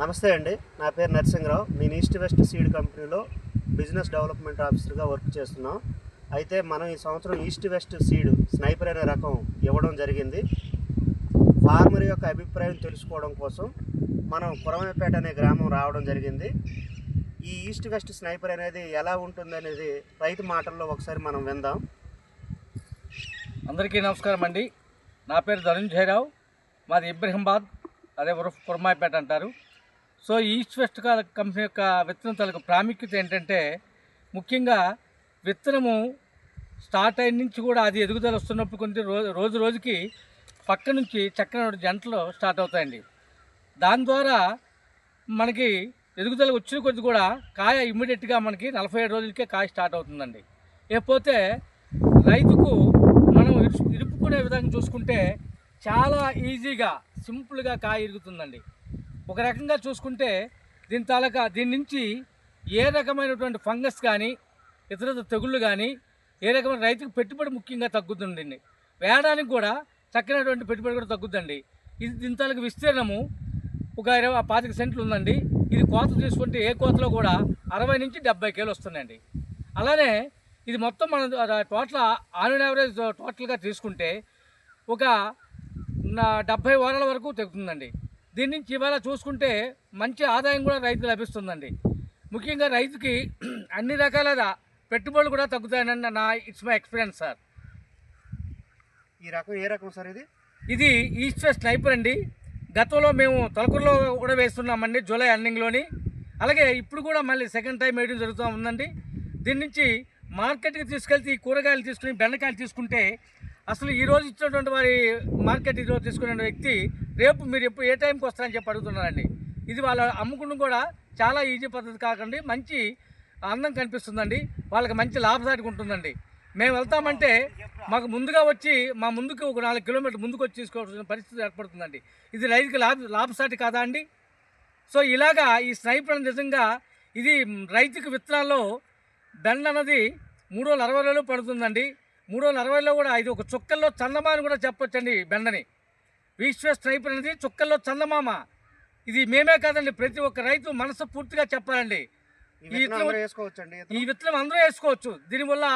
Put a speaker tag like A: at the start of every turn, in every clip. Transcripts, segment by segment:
A: నమస్తే అండి. నా పేరు నరసింహరావు. నేను ఈస్ట్ వెస్ట్ సీడ్ కంపెనీలో బిజినెస్ డెవలప్మెంట్ ఆఫీసర్గా వర్క్ చేస్తున్నాం. అయితే మనం ఈ సంవత్సరం ఈస్ట్ వెస్ట్ సీడ్ స్నైపర్ అనే రకం ఇవ్వడం జరిగింది. ఫార్మర్ యొక్క అభిప్రాయం తెలుసుకోవడం కోసం మనం కురమపేట అనే గ్రామం రావడం జరిగింది. ఈ ఈస్ట్ వెస్ట్ స్నైపర్ అనేది ఎలా ఉంటుంది అనేది రైతు మాటల్లో ఒకసారి మనం విందాం.
B: అందరికీ నమస్కారం అండి. నా పేరు ధనుంజయరావు. మాది ఇబ్రహీంబాద్ అదే ఉరఫ్ అంటారు. సో ఈస్ట్ వెస్ట్ కా- కంపెనీ యొక్క విత్తనం తాలూకు ప్రాముఖ్యత ఏంటంటే ముఖ్యంగా విత్తనము స్టార్ట్ అయిన నుంచి కూడా అది ఎదుగుదల వస్తున్నప్పుడు కొంచెం రోజు రోజు రోజుకి పక్క నుంచి చక్కని జంటలు స్టార్ట్ అవుతాయండి. దాని ద్వారా మనకి ఎదుగుదల వచ్చిన కొద్ది కూడా కాయ ఇమ్మీడియట్గా మనకి నలభై ఏడు రోజులకే కాయ స్టార్ట్ అవుతుందండి. లేకపోతే రైతుకు మనం ఇరుపుకునే విధంగా చూసుకుంటే చాలా ఈజీగా సింపుల్గా కాయ ఇరుగుతుందండి. ఒక రకంగా చూసుకుంటే దీని తాలూకా దీని నుంచి ఏ రకమైనటువంటి ఫంగస్ కానీ ఇతర తెగుళ్ళు కానీ ఏ రకమైన రైతుకు పెట్టుబడి ముఖ్యంగా తగ్గుతుందండి వేయడానికి కూడా చక్కనటువంటి పెట్టుబడి కూడా తగ్గుద్దండి. ఇది దీని తాలూకు విస్తీర్ణము ఒక ఇరవై పాతిక సెంట్లు ఉందండి. ఇది కోత తీసుకుంటే ఏ కోతలో కూడా అరవై నుంచి డెబ్బై కేలు వస్తుందండి. అలానే ఇది మొత్తం మన టోటల్ ఆన్ యావరేజ్ టోటల్గా తీసుకుంటే ఒక డెబ్బై వారాల వరకు తెగుతుందండి. దీని నుంచి ఇవాళ చూసుకుంటే మంచి ఆదాయం కూడా రైతు లభిస్తుందండి. ముఖ్యంగా రైతుకి అన్ని రకాల పెట్టుబడులు కూడా తగ్గుతాయని నా ఇట్స్ మై ఎక్స్పీరియన్స్ సార్
A: ఈ రకం ఏ రకం సార్ ఇది?
B: ఇది ఈస్ట్ వెస్ట్ స్నైపర్ అండి. గతంలో మేము తలకూరులో కూడా వేస్తున్నామండి జూలై ఎండింగ్లోని అలాగే ఇప్పుడు కూడా మళ్ళీ సెకండ్ టైం వేయడం జరుగుతూ ఉందండి. దీని నుంచి మార్కెట్కి తీసుకెళ్తే ఈ కూరగాయలు తీసుకుని బెండకాయలు తీసుకుంటే అసలు ఈ రోజు ఇచ్చినటువంటి వారి మార్కెట్ ఈరోజు తీసుకునే వ్యక్తి రేపు మీరు ఎప్పుడు ఏ టైంకి వస్తారని చెప్పి అడుగుతున్నారండి. ఇది వాళ్ళ అమ్ముకుంటూ కూడా చాలా ఈజీ పద్ధతి కాకండి. మంచి అందం కనిపిస్తుందండి. వాళ్ళకి మంచి లాభసాటిగా ఉంటుందండి. మేము వెళ్తామంటే మాకు ముందుగా వచ్చి మా ముందుకు ఒక నాలుగు కిలోమీటర్ ముందుకు వచ్చి తీసుకోవాల్సిన పరిస్థితి ఏర్పడుతుందండి. ఇది రైతుకి లాభ లాభసాటి కాదా అండి? సో ఇలాగా ఈ స్నైపర్ నిజంగా ఇది రైతుకు విత్తనాల్లో బెండ అన్నది మూడు వందల అరవై వేలు పడుతుందండి. మూడు వందల అరవైలో కూడా ఇది ఒక చుక్కల్లో చందమామ అని కూడా చెప్పొచ్చండి బెండని. విశ్వ స్నైపర్ అనేది చుక్కల్లో చందమామ. ఇది మేమే కాదండి ప్రతి ఒక్క రైతు మనసు పూర్తిగా చెప్పాలండి.
A: ఈ విత్తనం
B: ఈ విత్తనం అందరూ వేసుకోవచ్చు. దీనివల్ల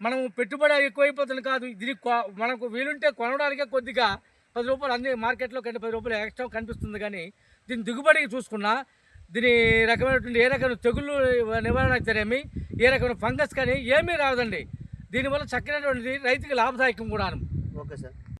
B: మనం పెట్టుబడి ఎక్కువైపోతుంది కాదు. దీని మనకు వీలుంటే కొనడానికే కొద్దిగా పది రూపాయలు అన్ని మార్కెట్లో కంటే పది రూపాయలు ఎక్స్ట్రా కనిపిస్తుంది కానీ దీని దిగుబడికి చూసుకున్నా దీని రకమైనటువంటి ఏ రకమైన తెగుళ్ళు నివారణ అయితేనేమి ఏ రకమైన ఫంగస్ కానీ ఏమీ రాదండి. దీనివల్ల చక్కనటువంటి రైతుకి లాభదాయకం కూడాను.
A: Okay sir.